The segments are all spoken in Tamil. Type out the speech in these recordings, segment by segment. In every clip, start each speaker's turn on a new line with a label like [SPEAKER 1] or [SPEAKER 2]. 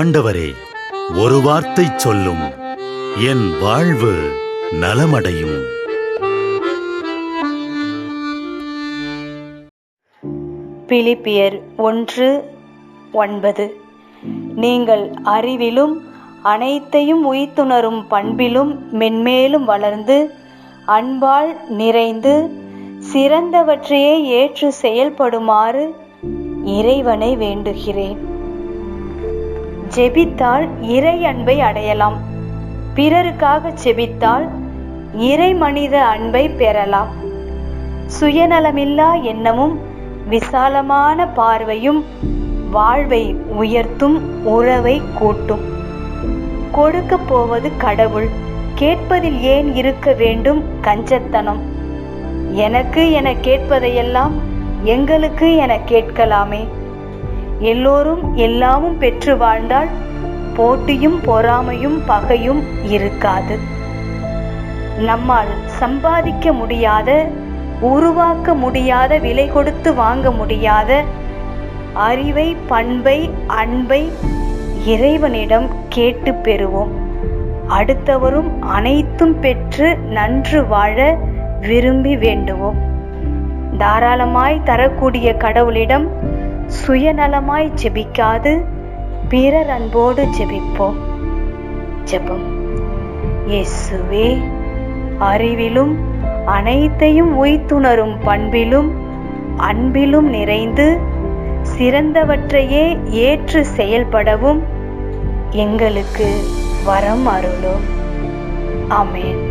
[SPEAKER 1] ஆண்டவரே ஒரு வார்த்தை சொல்லும். என் வாழ்வு நலமடையும்.
[SPEAKER 2] பிலிப்பியர் ஒன்று ஒன்பது. நீங்கள் அறிவிலும் அனைத்தையும் உய்த்துணரும் பண்பிலும் மென்மேலும் வளர்ந்து அன்பால் நிறைந்து சிறந்தவற்றையே ஏற்று செயல்படுமாறு இறைவனை வேண்டுகிறேன். ஜெபித்தால் இறை அன்பை அடையலாம். பிறருக்காக ஜெபித்தால் இறை மனித அன்பை பெறலாம். சுயநலமில்லா எண்ணமும் விசாலமான பார்வையும் வாழ்வை உயர்த்தும் உறவை கூட்டும். கொடுக்க போவது கடவுள் கேட்பதில் ஏன் இருக்க வேண்டும் கஞ்சத்தனம். எனக்கு என கேட்பதையெல்லாம் எங்களுக்கு என கேட்கலாமே. எல்லோரும் எல்லாமும் பெற்று வாழ்ந்தால் போட்டியும் பொறாமையும் பகையும் இருக்காது. நம்மால் சம்பாதிக்க முடியாத உருவாக்க முடியாத விலை கொடுத்து வாங்க முடியாத அறிவை பண்பை அன்பை இறைவனிடம் கேட்டு பெறுவோம். அடுத்தவரும் அனைத்தும் பெற்று நன்று வாழ விரும்பி வேண்டுவோம். தாராளமாய் தரக்கூடிய கடவுளிடம் சுயநலமாய் ஜெபிக்காது. பிறர் அன்போடு ஜெபிப்போம். ஜெபம். இயேசுவே அறிவிலும் அனைத்தையும் உய்த்துணரும் பண்பிலும் அன்பிலும் நிறைந்து சிறந்தவற்றையே ஏற்று செயல்படவும் எங்களுக்கு வரம் அருளும். ஆமென்.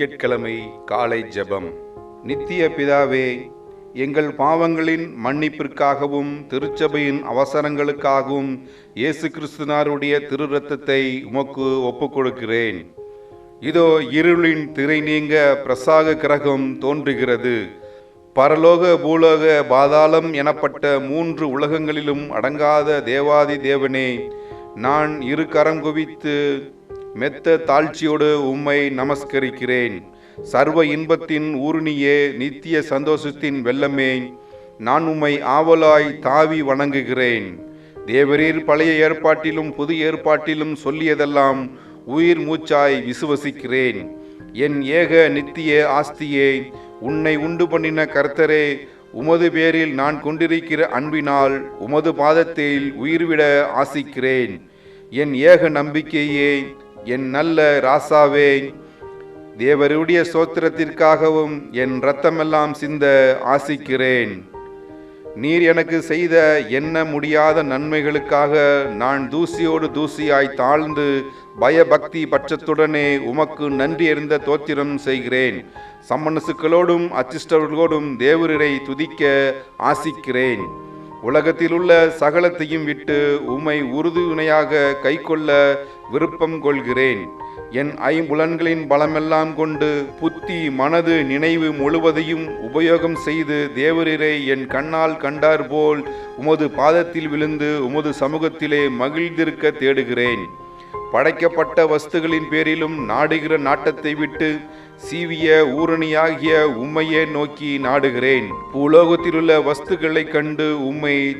[SPEAKER 3] திங்கட்கிழமை காலை ஜெபம். நித்திய பிதாவே எங்கள் பாவங்களின் மன்னிப்பிற்காகவும் திருச்சபையின் அவசரங்களுக்காகவும் இயேசு கிறிஸ்துனாருடைய திரு ரத்தத்தை உமக்கு ஒப்புக்கொடுக்கிறேன். இதோ இருளின் திரை நீங்க பிரசாக கிரகம் தோன்றுகிறது. பரலோக பூலோக பாதாளம் எனப்பட்ட மூன்று உலகங்களிலும் அடங்காத தேவாதி தேவனே நான் இரு கரம் குவித்து மெத்த தாழ்ச்சியோடு உம்மை நமஸ்கரிக்கிறேன். சர்வ இன்பத்தின் ஊருணியே நித்திய சந்தோஷத்தின் வெள்ளமே நான் உம்மை ஆவலாய் தாவி வணங்குகிறேன். தேவரீர் பழைய ஏற்பாட்டிலும் புது ஏற்பாட்டிலும் சொல்லியதெல்லாம் உயிர் மூச்சாய் விசுவசிக்கிறேன். என் ஏக நித்திய ஆஸ்தியே உன்னை உண்டு பண்ணின கர்த்தரே உமது பேரில் நான் கொண்டிருக்கிற அன்பினால் உமது பாதத்தில் உயிர்விட ஆசிக்கிறேன். என் ஏக நம்பிக்கையே என் நல்ல ராசாவே தேவருடைய சோத்திரத்திற்காகவும் என் இரத்தமெல்லாம் சிந்த ஆசிக்கிறேன். நீர் எனக்கு செய்த எண்ண முடியாத நன்மைகளுக்காக நான் தூசியோடு தூசியாய் தாழ்ந்து பயபக்தி பட்சத்துடனே உமக்கு நன்றி எறிந்த தோத்திரம் செய்கிறேன். சம்மனசுக்களோடும் அச்சிஷ்டர்களோடும் தேவரரை துதிக்க ஆசிக்கிறேன். உலகத்தில் உள்ள சகலத்தையும் விட்டு உம்மை உறுதுணையாக கைக்கொள்ள விருப்பம் கொள்கிறேன். என் ஐம்புலன்களின் பலமெல்லாம் கொண்டு புத்தி மனது நினைவு முழுவதையும் உபயோகம் செய்து தேவரீரை என் கண்ணால் கண்டார் போல் உமது பாதத்தில் விழுந்து உமது சமூகத்திலே மகிழ்ந்திருக்க தேடுகிறேன். படைக்கப்பட்ட வஸ்துகளின் பேரிலும் நாடுகிற நாட்டத்தை விட்டு சீவிய ஊரணியாகிய உம்மையே நோக்கி நாடுகிறேன். பூலோகத்திலுள்ள வஸ்துகளைக் கண்டு உம்மை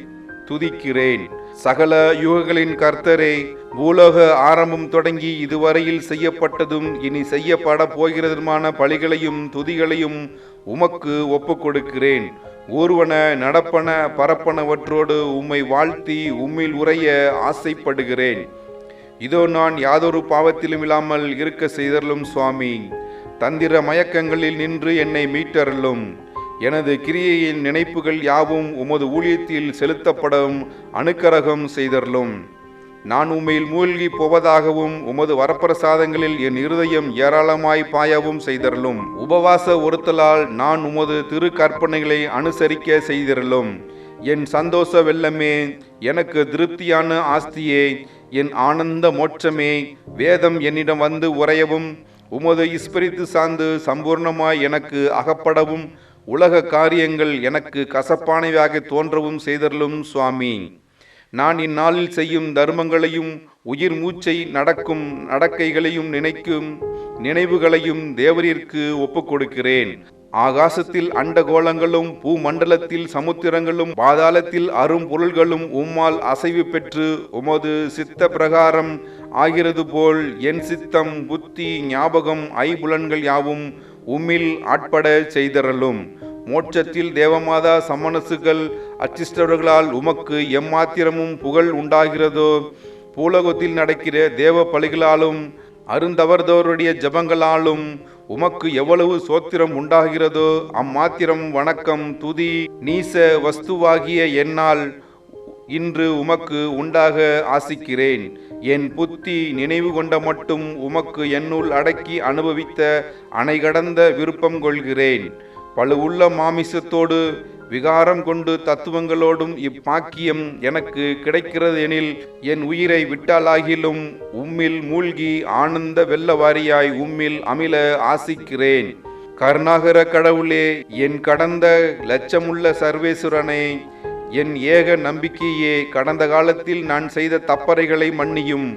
[SPEAKER 3] துதிக்கிறேன். சகல யுகங்களின் கர்த்தரே பூலோக ஆரம்பம் தொடங்கி இதுவரையில் செய்யப்பட்டதும் இனி செய்யப்பட போகிறதுமான பழிகளையும் துதிகளையும் உமக்கு ஒப்பு கொடுக்கிறேன் ஊர்வன நடப்பன பரப்பனவற்றோடு உம்மை வாழ்த்தி உம்மில் உரைய ஆசைப்படுகிறேன். இதோ நான் யாதொரு பாவத்திலும் இல்லாமல் இருக்க செய்தலும் சுவாமி. தந்திர மயக்கங்களில் நின்று என்னை மீட்டருளும். எனது கிரியையின் நினைப்புகள் யாவும் உமது ஊழியத்தில் செலுத்தப்படும் அனுக்கரகம் செய்தருளும். நான் உம்மையில் மூழ்கி போவதாகவும் உமது வரப்பிரசாதங்களில் என் இருதயம் ஏராளமாய் பாயவும் செய்தருளும். உபவாச ஒருத்தலால் நான் உமது திரு கற்பனைகளை அனுசரிக்க செய்திருளும். என் சந்தோஷ வெள்ளமே எனக்கு திருப்தியான ஆஸ்தியே என் ஆனந்த மோட்சமே வேதம் என்னிடம் வந்து உறையவும் உமது இஸ்பிரித்து சார்ந்து சம்பூர்ணமாய் எனக்கு அகப்படவும் உலக காரியங்கள் எனக்கு கசப்பானவையாக தோன்றவும் செய்தருளும் சுவாமி. நான் இந்நாளில் செய்யும் தர்மங்களையும் உயிர் மூச்சை நடக்கும் நடக்கைகளையும் நினைக்கும் நினைவுகளையும் தேவரிற்கு ஒப்புக் கொடுக்கிறேன் ஆகாசத்தில் அண்டகோளங்களும் பூமண்டலத்தில் சமுத்திரங்களும் பாதாளத்தில் அரும் பொருள்களும் உம்மால் அசைவு பெற்று உமது சித்த பிரகாரம் ஆகிறது போல் என் சித்தம் புத்தி ஞாபகம் ஐபுலன்கள் யாவும் உம்மில் ஆட்பட செய்தரலும். மோட்சத்தில் தேவமாதா சம்மனசுகள் அச்சிஷ்டவர்களால் உமக்கு எம்மாத்திரமும் புகழ் உண்டாகிறதோ? பூலகத்தில் நடக்கிற தேவ பலிகளாலும் அருந்தவர்தோருடைய ஜபங்களாலும் உமக்கு எவ்வளவு சோத்திரம் உண்டாகிறதோ? அம்மாத்திரம் வணக்கம் துதி நீச வஸ்துவாகிய என்னால் இன்று உமக்கு உண்டாக ஆசிக்கிறேன். என் புத்தி நினைவு கொண்ட மட்டும் உமக்கு என்னுள் அடக்கி அனுபவித்த அணைகடந்த விருப்பம் கொள்கிறேன். பழுவுள்ள மாமிசத்தோடு விகாரம் கொண்டு தத்துவங்களோடும் இப்பாக்கியம் எனக்கு கிடைக்கிறது எனில் என் உயிரை விட்டாலாகிலும் உம்மில் மூழ்கி ஆனந்த வெள்ளவாரியாய் உம்மில் அமில ஆசிக்கிறேன். கருணாகர கடவுளே என் கடந்த லட்சமுள்ள சர்வேஸ்வரனை என் ஏக நம்பிக்கையே கடந்த காலத்தில் நான் செய்த தப்பறைகளை மன்னியும்.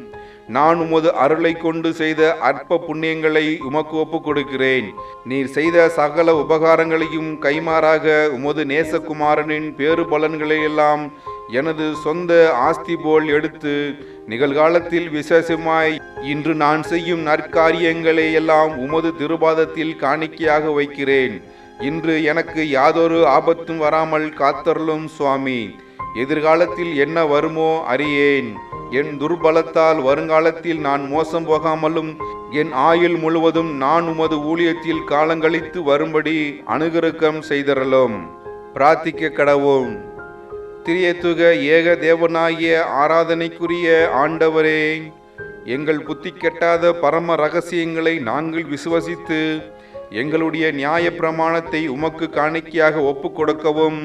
[SPEAKER 3] நான் உமது அருளை கொண்டு செய்த அற்ப புண்ணியங்களை உமக்கு ஒப்புக் கொடுக்கிறேன் நீர் செய்த சகல உபகாரங்களையும் கைமாறாக உமது நேசகுமாரனின் பேறு பலன்களையெல்லாம் எனது சொந்த ஆஸ்தி போல் எடுத்து நிகழ்காலத்தில் விசேஷமாய் இன்று நான் செய்யும் நற்காரியங்களை எல்லாம் உமது திருபாதத்தில் காணிக்கையாக வைக்கிறேன். இன்று எனக்கு யாதொரு ஆபத்தும் வராமல் காத்தருளும் சுவாமி. எதிர்காலத்தில் என்ன வருமோ அறியேன். என் துர்பலத்தால் வருங்காலத்தில் நான் மோசம் போகாமலும் என் ஆயுள் முழுவதும் நான் உமது ஊழியத்தில் காலங்களித்து வரும்படி அனுகிரகம் செய்தரலும் பிரார்த்திக்க கடவும் திரியத்துக ஏக தேவனாகிய ஆராதனைக்குரிய ஆண்டவரே எங்கள் புத்தி கெட்டாத பரம ரகசியங்களை நாங்கள் விசுவசித்து எங்களுடைய நியாய பிரமாணத்தை உமக்கு காணிக்கையாக ஒப்பு கொடுக்கவும்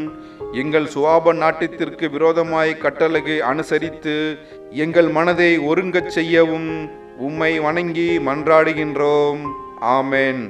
[SPEAKER 3] எங்கள் சுவாப நாட்டத்திற்கு விரோதமாய் கட்டளகை அனுசரித்து எங்கள் மனதை ஒருங்கச் செய்யவும் உம்மை வணங்கி மன்றாடுகின்றோம். ஆமென்.